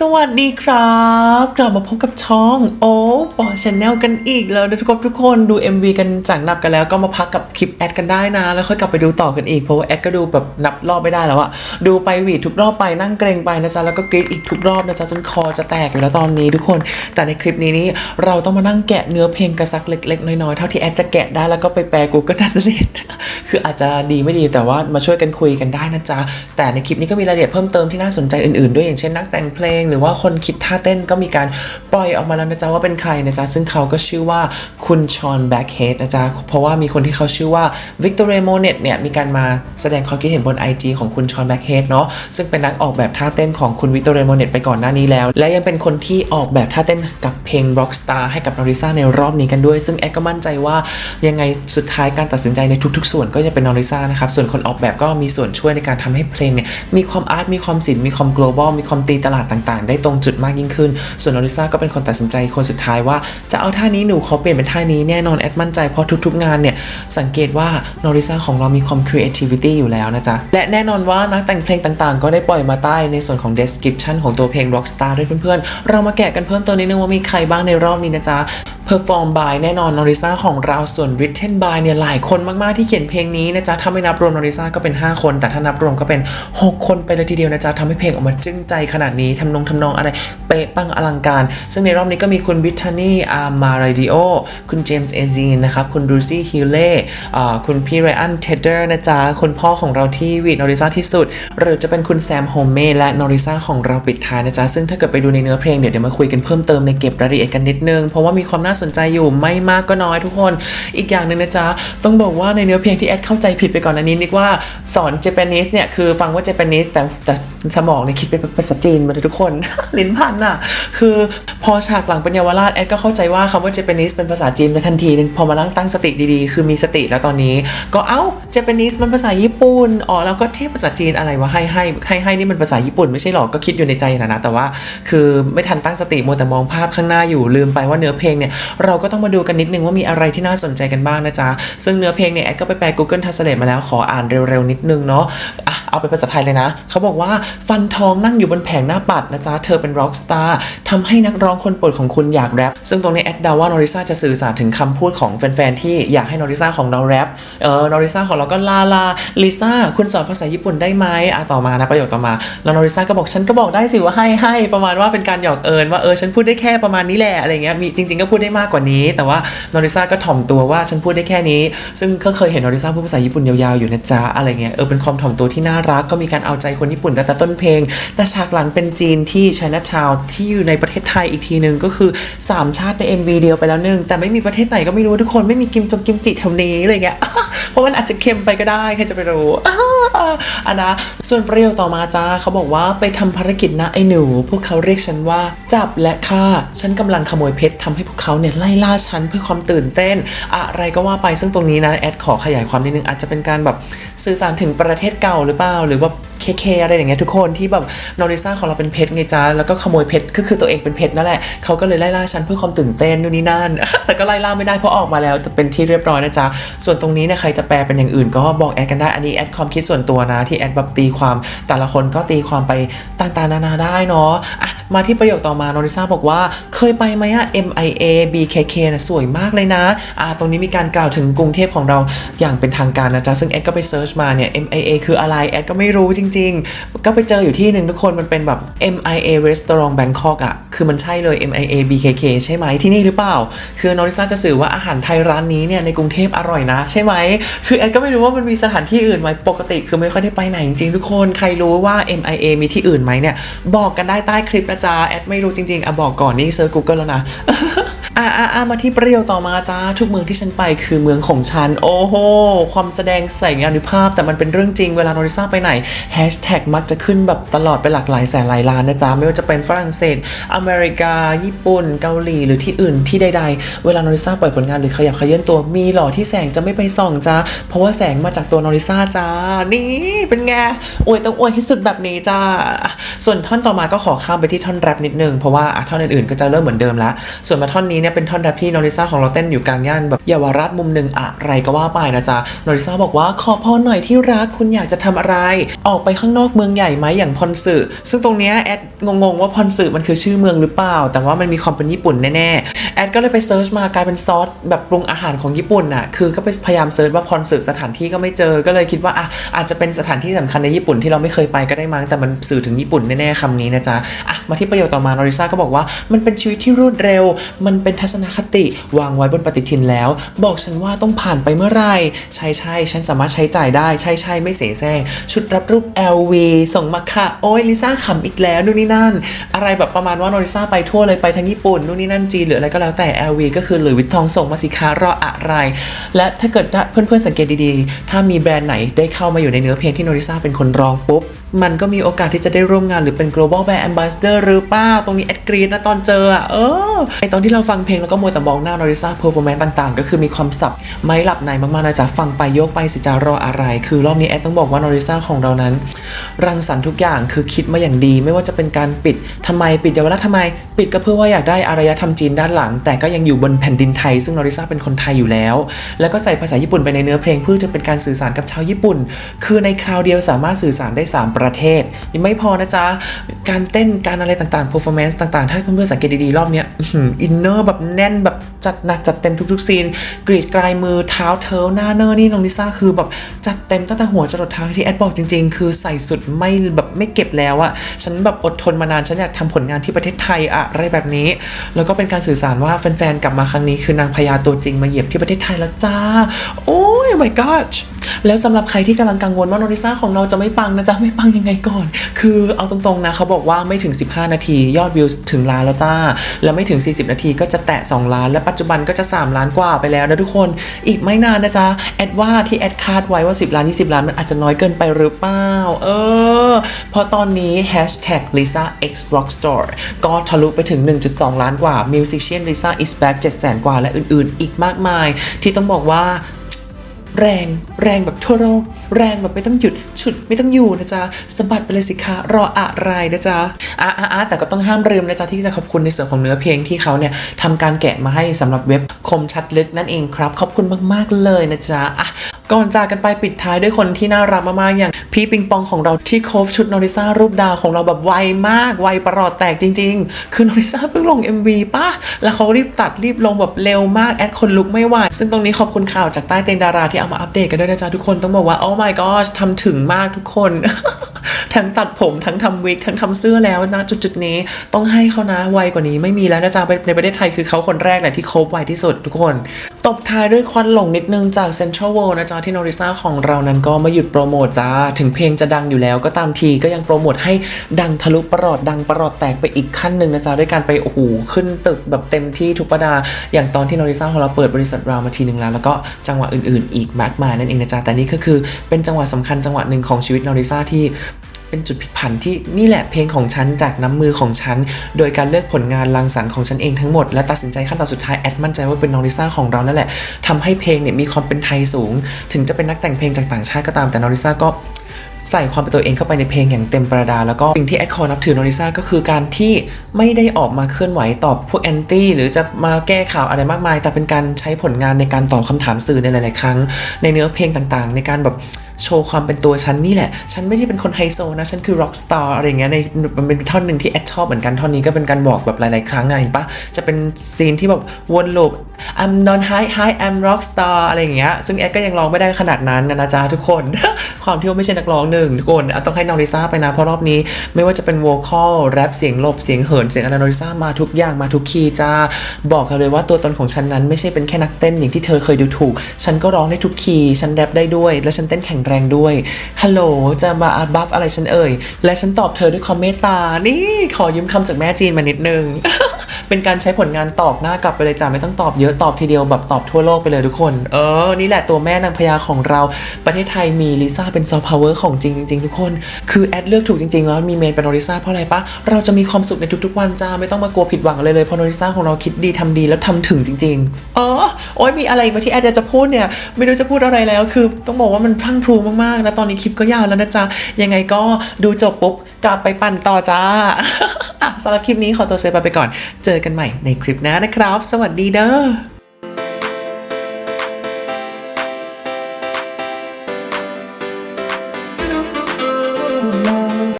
สวัสดีครับ กลับมาพบกับช่องโอ้ปอชแนลกันอีกแล้วนะทุกคนทุกคนดู MV กันจากนับกันแล้วก็มาพักกับคลิปแอดกันได้นะ แล้วค่อยกลับไปดูต่อกันอีก เพราะว่าแอดก็ดูแบบนับรอบไม่ได้แล้วอะดูไปหวีดทุกรอบไปนั่งเกรงไปนะจ๊ะ แล้วก็กรีดอีกทุกรอบนะจ๊ะจนคอจะแตกอยู่แล้วตอนนี้ทุกคน แต่ในคลิปนี้นี่เราต้องมานั่งแกะเนื้อเพลงกระซักเล็ก ๆ น้อยๆเท่าที่แอดจะแกะได้แล้วก็ไปแปล Google Translate คืออาจจะดีไม่ดีแต่ว่ามาช่วยกันคุยกันได้นะจ๊ะแต่ในคลิปนี้ก็มีรายละเอียดเพิ่มเติมที่น่าสนใจอื่นๆ ด้วยอย่างเช่นนักแต่งเพลงหรือว่าคนคิดท่าเต้นก็มีการปล่อยออกมาแล้วนะจ๊ะว่าเป็นใครนะจ๊ะซึ่งเขาก็ชื่อว่าคุณชอนแบ็กเฮดนะจ๊ะเพราะว่ามีคนที่เขาชื่อว่าวิกตอเรียโมเนตเนี่ยมีการมาแสดงความคิดเห็นบน IG ของคุณชอนแบ็กเฮดเนาะซึ่งเป็นนักออกแบบท่าเต้นของคุณวิกตอเรียโมเนตไปก่อนหน้านี้แล้ว และยังเป็นคนที่ออกแบบท่าเต้นกับเพลง Rockstar ให้กับนอริซ่าในรอบนี้กันด้วย ซึ่งแอดก็มั่นใจว่ายังไงสุดท้ายการตัดสินใจในทุกๆ ส่วนก็จะเป็นนอริซ่านะครับส่วนคนออกแบบก็มีส่วนช่วยในการทำให้เพลงเนี่ยมีความอาร์ตมีความศิลป์มีความ global มีความตีตลาดต่างๆ ได้ตรงจุดมากยิ่งขึ้น ส่วนนอริซ่าก็เป็นคนตัดสินใจคนสุดท้ายว่าจะเอาท่านี้หนูเขาเปลี่ยนเป็นท่านี้แน่นอนแอดมั่นใจเพราะทุกๆงานเนี่ย สังเกตว่านอริซ่าของเรามีความ creativity อยู่แล้วนะจ๊ะ และแน่นอนว่านักแต่งเพลงต่างๆ ก็ได้ปล่อยมาใต้ในส่วนของ description ของตัวเพลง Rockstar ด้วยเพื่อนๆ เรามาแกะกันเพิ่มเติมนิดนึงว่ามีใครบ้างในรอบนี้นะจ๊ะ perform by แน่นอนนอริซ่าของเราส่วน written by เนี่ยหลายคนมาก ๆ ที่เขียนเพลงนี้นะจ๊ะถ้าไม่นับรวมนอริซ่าก็เป็น 5 คน แต่ถ้านับรวมก็เป็น 6 คนไปเลยทีเดียวนะจ๊ะทำให้เพลงออกมาจึ้งใจขนาดนี้ทำนองทำนองอะไร เป๊ะปังอลังการ ซึ่งในรอบนี้ก็มีคุณบิทานีอาร์มาราดิโอคุณเจมส์เอซีนนะครับ คุณรูซี่ฮิลเล่คุณพี่ไรอันเทเดอร์นะจ๊ะคุณพ่อของเราที่วีดนอริซ่าที่สุด หรือจะเป็นคุณแซมโฮเมและนอริซ่าของเราปิดท้ายนะจ๊ะซึ่งถ้าเกิดไปดูในเนื้อเพลงเดี๋ยวเดี๋ยวมาคุยกันเพิ่มเติมในเก็บรายละเอียดกันนิดนึงเพราะว่ามีความน่าสนใจอยู่ไม่มากก็น้อยทุกคน อีกอย่างหนึ่งนะจ๊ะ ต้องบอกว่าในเนื้อเพลงที่แอดเข้าใจผิดไปก่อนอันนี้นึกว่าสอนเจแปนิสเนี่ยคือฟังว่าเจแปนิสแต่แต่สมองเนี่ยคิดเป็นภาษาจีนมาเลยทุกคน ลิ้นพันอะ คือพอฉากหลังเป็นเยาวราชแอดก็เข้าใจว่าคำว่าเจแปนิสเป็นภาษาจีนไปทันทีพอมานั่งตั้งสติดีๆ คือมีสติแล้วตอนนี้ ก็เอ้าเจแปนิสมันภาษาญี่ปุ่นอ๋อแล้วก็เทพภาษาจีนอะไรวะให้ให้ให้ให้นี่มันภาษาญี่ปุ่นไม่ใช่หรอกก็คิดอยู่ในใจนะนะแต่ว่า คือไม่ทันตั้งสติมัวแต่มองภาพข้างหน้าอยู่ลืมไปว่าเนื้อเพลงเนี่ยเราก็ต้องมาดูกันนิดนึงว่ามีอะไรที่น่าสนใจกันบ้างนะจ๊ะ ซึ่งเนื้อเพลงเนี่ยแอดก็ไปแปล Google Translate มาแล้วขออ่านเร็วๆนิดนึงเนาะอะเอาเป็นภาษาไทยเลยนะ เขาบอกว่าฟันทองนั่งอยู่บนแผงหน้าปัดนะจ๊ะ เธอเป็นร็อกสตาร์ทำให้นักร้องคนโปรดของคุณอยากแรปซึ่งตรงนี้แอดดาว่านอริซาจะสื่อสารถึงคำพูดของแฟนๆที่อยากให้นอริซาของเราแรปเออนอริซาของเราก็ลาลาลิซ่าคุณสอนภาษาญี่ปุ่นได้ไหมอะต่อมานะประโยคต่อมาแล้วนอริซาก็บอกฉันก็บอกได้สิว่าให้ให้ประมาณว่าเป็นการหยอกเอิญว่าเออฉันพูดได้แค่ประมาณนี้แหละอะไรเงี้ยมีจริง ๆก็พูดได้มากกว่านี้ แต่ว่านอริซาก็ถ่อมตัวว่าฉันพูดได้แค่นี้ ซึ่งก็เคยเห็นนอริซาพูดภาษาญี่ปุ่นยาวๆอยู่นะจ๊ะอะไรเงี้ยเออเป็นความถ่อมตัวที่น่ารักก็มีการเอาใจคนญี่ปุ่นตั้งแต่ต้นเพลง แต่ฉากหลังเป็นจีนที่ไชน่าทาวที่อยู่ในประเทศไทยอีกทีหนึ่งก็คือ 3 ชาติใน MV เดียวไปแล้วหนึ่งแต่ไม่มีประเทศไหนก็ไม่รู้ทุกคนไม่มีกิมจงกิมจิแถวนี้อะไรเงี้ย เพราะมันอาจจะเค็มไปก็ได้ใครจะไปรู้อันนะส่วนประโยคต่อมาจ้าเขาบอกว่าไปทำภารกิจนะไอ้หนู พวกเขาเรียกฉันว่า จับและฆ่า ฉันกำลังขโมยเพชรทำให้พวกเขาเนี่ยไล่ล่าฉันเพื่อความตื่นเต้น อะไรก็ว่าไปซึ่งตรงนี้นะแอดขอขยายความนิดนึงอาจจะเป็นการแบบสื่อสารถึงประเทศเก่าหรือเปล่าหรือว่า เคเคอะไรอย่างเงี้ยทุกคนที่แบบนอริซ่าของเราเป็นเพชรไงจ้าแล้วก็ขโมยเพชรก็คือตัวเองเป็นเพชรนั่นแหละเขาก็เลยไล่ล่าฉันเพื่อความตื่นเต้นนู่นนี่นั่น แต่ก็ไล่ล่าไม่ได้เพราะออกมาแล้วแต่เป็นที่เรียบร้อยนะจ๊ะส่วนตรงนี้เนี่ยใครจะแปลเป็นอย่างอื่นก็บอกแอดกันได้อันนี้แอดความคิดส่วนตัวนะที่แอดแบบตีความแต่ละคนก็ตีความไปต่างๆนานาได้เนาะอะ มาที่ประโยคต่อมาโนริซ่าบอกว่า เคยไปไหมอะ MIA BKK นะสวยมากเลยนะอะตรงนี้มีการกล่าวถึงกรุงเทพของเราอย่างเป็นทางการนะจ๊ะ ซึ่งแอดก็ไปเซิร์ชมาเนี่ย MIA คืออะไร แอดก็ไม่รู้จริง ๆ ก็ไปเจออยู่ที่หนึ่งทุกคนมันเป็นแบบ MIA Restaurant Bangkok อะคือมันใช่เลย MIA BKK ใช่ไหมที่นี่หรือเปล่า คือโนริซ่าจะสื่อว่าอาหารไทยร้านนี้เนี่ยในกรุงเทพอร่อยนะ ใช่ไหมคือแอดก็ไม่รู้ว่ามันมีสถานที่อื่นไหมปกติ คือไม่ค่อยได้ไปไหนจริงๆทุกคนใครรู้ว่า MIA มีที่อื่นไหมเนี่ยบอกกันได้ใต้คลิปนะจ๊ะแอดไม่รู้จริงๆอะบอกก่อนนี่เซิร์ชกูเกิลแล้วนะ อะอะอะมาที่ประโยคต่อมาจ้า ทุกเมืองที่ฉันไปคือเมืองของฉัน โอ้โห ความแสดงแสงอนุภาพ แต่มันเป็นเรื่องจริงเวลาโนริซ่าไปไหนแฮชแท็กมักจะขึ้นแบบตลอดไปหลากหลายแสนหลายล้านนะจ๊ะ ไม่ว่าจะเป็นฝรั่งเศส อเมริกา ญี่ปุ่น เกาหลี หรือที่อื่นที่ใดๆ เวลาโนริซ่าปล่อยผลงานหรือขยับขยื่นตัวมีหล่อที่แสงจะไม่ไปส่องจ้า เพราะว่าแสงมาจากตัวโนริซ่าจ้า นี่เป็นไงอวยต้องอวยที่สุดแบบนี้จ้า ส่วนท่อนต่อมาก็ขอข้ามไปที่ท่อนแรปนิดนึงเพราะว่าท่อนอื่นๆก็จะเริ่มเหมือนเดิมแล้วส่วนมาท่อนนี้นี่ยเป็นท่อนแรปที่โนริซาของเราเต้นอยู่กลางย่านแบบเยาวราชมุมหนึ่งอะไรก็ว่าไปนะจ๊ะโนริซาบอกว่าขอพรหน่อยที่รักคุณอยากจะทำอะไร ออกไปข้างนอกเมืองใหญ่ไหมอย่างพอนสึซึ่งตรงเนี้ยแอดงงๆว่าพอนสึมันคือชื่อเมืองหรือเปล่า แต่ว่ามันมีความเป็นญี่ปุ่นแน่ๆแอดก็เลยไปเซิร์ชมากลายเป็นซอสแบบปรุงอาหารของญี่ปุ่นน่ะคือก็ไปพยายามเซิร์ชว่าพอนสึสถานที่ก็ไม่เจอก็เลยคิดว่าอะอาจจะเป็นสถานที่สำคัญในญี่ปุ่นที่เราไม่เคยไปก็ได้มั้งแต่มันสื่อถึงญี่ปุ่นแน่ๆคำนี้นะจ๊ะอะมาที่ประโยคต่อมานอริซาก็บอกว่ามันเป็นชีวิตที่รวดเร็ว มันเป็นทัศนคติวางไว้บนปฏิทินแล้ว บอกฉันว่าต้องผ่านไปเมื่อไหร่ใช่ใช่ฉันสามารถใช้จ่ายได้ ใช่ใช่ไม่เสแสร้งชุดรับรูป LV ส่งมาค่ะ โอ้ยลิซ่าขำอีกแล้วนู่นนี่นั่น อะไรแบบประมาณว่านอริซ่าไปทั่วเลยไปทั้งญี่ปุ่นนู่นนี่นั่นจีนหรืออะไรก็แล้วแต่ LV ก็คือหรือวิตทองส่งมาสิคะรออะไร และถ้าเกิดเพื่อนๆสังเกตดีๆ ถ้ามีแบรนด์ไหนได้เข้ามาอยู่ในเนื้อเพลงที่โนริซ่าเป็นคนร้องปุ๊บมันก็มีโอกาสที่จะได้ร่วมงานหรือเป็น global brand ambassador หรือเปล่าตรงนี้แอดกรีดนะตอนเจออะเออไอตอนที่เราฟังเพลงแล้วก็มัวแต่มองหน้านอริซ่า performance ต่างๆ ก็คือมีความสับไม่หลับในมากๆนะจ๊ะฟังไปโยกไปสิจะรออะไร คือรอบนี้แอดต้องบอกว่านอริซ่าของเรานั้น รังสรรค์ทุกอย่างคือคิดมาอย่างดี ไม่ว่าจะเป็นการปิดทำไมปิดเยาวราชทำไม ปิดก็เพื่อว่าอยากได้อารยธรรมจีนด้านหลัง แต่ก็ยังอยู่บนแผ่นดินไทย ซึ่งนอริซ่าเป็นคนไทยอยู่แล้ว แล้วก็ใส่ภาษาญี่ปุ่นไปในเนื้อเพลงเพื่อจะเป็นการสื่อสารกับชาวญี่ปุ่น คือในคราวเดียวสามารถสื่อสารได้ 3 ประเทศยังไม่พอนะจ๊ะการเต้นการอะไรต่างๆ performance ต่างๆ ถ้าเพื่อนๆสังเกตดีๆรอบเนี้ยอินเนอร์แบบแน่นแบบจัดหนักจัดเต็มทุกๆซีน กรีดกลายมือเท้าเทิลหน้าเนอร์นี่น้องลิซ่าคือแบบจัดเต็มตั้งแต่หัวจรดเท้าที่แอดบอกจริง ๆ คือใส่สุดไม่แบบไม่เก็บแล้วอะฉันแบบอดทนมานานฉันอยากทำผลงานที่ประเทศไทยอะอะไรแบบนี้ แล้วก็เป็นการสื่อสารว่าแฟนๆกลับมาครั้งนี้คือนางพญาตัวจริงมาเหยียบที่ประเทศไทยแล้วจ้า โอ้ย my god แล้วสำหรับใครที่กำลังกังวลว่าโนริซ่าของเราจะไม่ปังนะจ๊ะไม่ปังยังไงก่อน คือเอาตรงๆนะเขาบอกว่าไม่ถึง 15 นาที ยอดวิวถึงล้านแล้วจ้า แล้วไม่ถึง 40 นาทีก็จะแตะ 2 ล้าน และปัจจุบันก็จะ 3 ล้านกว่าไปแล้วนะทุกคนอีกไม่นานนะจ๊ะแอดว่าที่แอดคาดไว้ว่า 10 ล้าน 20 ล้านมันอาจจะน้อยเกินไปหรือเปล่าเออเพราะตอนนี้ hashtag Lisa X Rockstar ก็ทะลุไปถึง 1.2 ล้านกว่า musician Lisa is back 700,000 กว่าและอื่นๆ อีกมากมาย ที่ต้องบอกว่า แรง แรงแบบทั่วโลกแรงแบบไม่ต้องหยุดฉุดไม่ต้องอยู่นะจ๊ะสะบัดไปเลยสิคะรออะไรนะจ๊ะอะอะอะแต่ก็ต้องห้ามลืมนะจ๊ะที่จะขอบคุณในส่วนของเนื้อเพลงที่เขาเนี่ยทำการแกะมาให้สำหรับเว็บคมชัดลึกนั่นเองครับ ขอบคุณมากๆเลยนะจ๊ะอะก่อนจากกันไปปิดท้ายด้วยคนที่น่ารักมากๆอย่างพี่ปิงปองของเราที่โคฟชุดนอริซ่ารูปดาวของเราแบบไวมากไวประหลอดแตกจริง ๆ คือนอริซ่าเพิ่งลง MV ป่ะ แล้วเขารีบตัดรีบลงแบบเร็วมากแอดคนลุกไม่ไหวซึ่งตรงนี้ขอบคุณข่าวจากใต้เตียงดาราที่เอามาอัปเดตกันด้วยนะจ๊ะทุกคนต้องบอกว่าโอ้ my god ทำถึงมากทุกคน ทั้งตัดผมทั้งทำวิก ทั้งทำเสื้อแล้วนะจุดๆนี้ต้องให้เขานะไวกว่านี้ไม่มีแล้วนะจ๊ะในประเทศไทยคือเขาคนแรกแหละที่โคฟไวที่สุดทุกคน ตบท้ายด้วยควันหลงนิดนึงจาก Central World นะจ๊ะที่นอริซ่าของเรานั้นก็ไม่หยุดโปรโมทจ้า ถึงเพลงจะดังอยู่แล้วก็ตามทีก็ยังโปรโมทให้ดังทะลุประหลอดดังประหลอดแตกไปอีกขั้นหนึ่งนะจ๊ะด้วยการไปโอ้โหขึ้นตึกแบบเต็มที่ทุกประดา อย่างตอนที่นอริซ่าของเราเปิดบริษัทเรามาทีหนึ่งแล้วแล้วก็จังหวะอื่นๆ อีกมากมายนั่นเองนะจ๊ะแต่นี่ก็คือเป็นจังหวะสำคัญจังหวะหนึ่งของชีวิตนอริซ่าที่เป็นจุดพลิกผันที่นี่แหละเพลงของฉันจากน้ำมือของฉัน โดยการเลือกผลงานรังสรรค์ของฉันเองทั้งหมด และตัดสินใจขั้นตอนสุดท้ายแอดมั่นใจว่าเป็นนอริซ่าของเรานั่นแหละทำให้เพลงเนี่ยมีความเป็นไทยสูง ถึงจะเป็นนักแต่งเพลงจากต่างชาติก็ตามแต่นอริซ่าก็ ใส่ความเป็นตัวเองเข้าไปในเพลงอย่างเต็มประดา แล้วก็สิ่งที่แอดคอนับถือนอริซ่าก็คือการที่ไม่ได้ออกมาเคลื่อนไหวตอบพวกแอนตี้หรือจะมาแก้ข่าวอะไรมากมาย แต่เป็นการใช้ผลงานในการตอบคำถามสื่อในหลาย ๆ ครั้ง ในเนื้อเพลงต่าง ๆ ในการแบบ โชว์ความเป็นตัวฉันนี่แหละ ฉันไม่ใช่เป็นคนไฮโซนะ ฉันคือร็อกสตาร์อะไรเงี้ยในมันเป็นท่อนหนึ่งที่แอดชอบเหมือนกันท่อนนี้ก็เป็นการบอกแบบหลาย ๆ ครั้งอะเห็นปะจะเป็นซีนที่แบบวนลูป I'm not high high I'm rock star อะไรอย่างเงี้ยซึ่งแอดก็ยังร้องไม่ได้ขนาดนั้นนะจ๊ะทุกคน ความที่ว่าไม่ใช่นักร้องหนึ่งทุกคนต้องให้นอริซ่าไปนะ เพราะรอบนี้ไม่ว่าจะเป็นโวคอลแรปเสียงหลบเสียงเหินเสียงอะไรนอริซ่ามาทุกอย่างมาทุกคีย์จ้าบอกเลยว่าตัวตนของฉันนั้นไม่ใช่เป็นแค่นักเต้นอย่างที่เธอเคยดูถูก ฉันก็ร้องได้ทุกคีย์ฉันแรปได้ด้วย และฉันเต้นแข็งแรงด้วย ฮัลโหล จะมาอาร์บัฟอะไรฉันเอ่ย และฉันตอบเธอด้วยความเมตตา นี่ขอยืมคำจากแม่จีนมานิดนึง เป็นการใช้ผลงานตอบหน้ากลับไปเลยจ้าไม่ต้องตอบเยอะตอบทีเดียวแบบตอบทั่วโลกไปเลยทุกคน เออ นี่แหละตัวแม่นางพญาของเรา ประเทศไทยมีลิซ่าเป็นซอฟต์พาวเวอร์ของจริงจริงทุกคน คือแอดเลือกถูกจริงๆแล้วมีเมนเป็นโนริซ่าเพราะอะไรปะเราจะมีความสุขในทุกๆวันจ้าไม่ต้องมากลัวผิดหวังเลยเลยเพราะโนริซ่าของเราคิดดีทำดีแล้วทำถึงจริงๆอ๋อโอ้ยมีอะไรมาที่แอดอยากจะพูดเนี่ยไม่รู้จะพูดอะไรแล้ว คือต้องบอกว่ามันพลั่งพรูมากๆแล้วตอนนี้คลิปก็ยาวแล้วนะจ๊ะยังไงก็ดูจบปุ๊บกลับไปปั่นต่อจ้าสำหรับคลิปนี้ขอตัวเซฟไปก่อนเจอกันใหม่ในคลิปหน้านะครับ สวัสดีเด้อ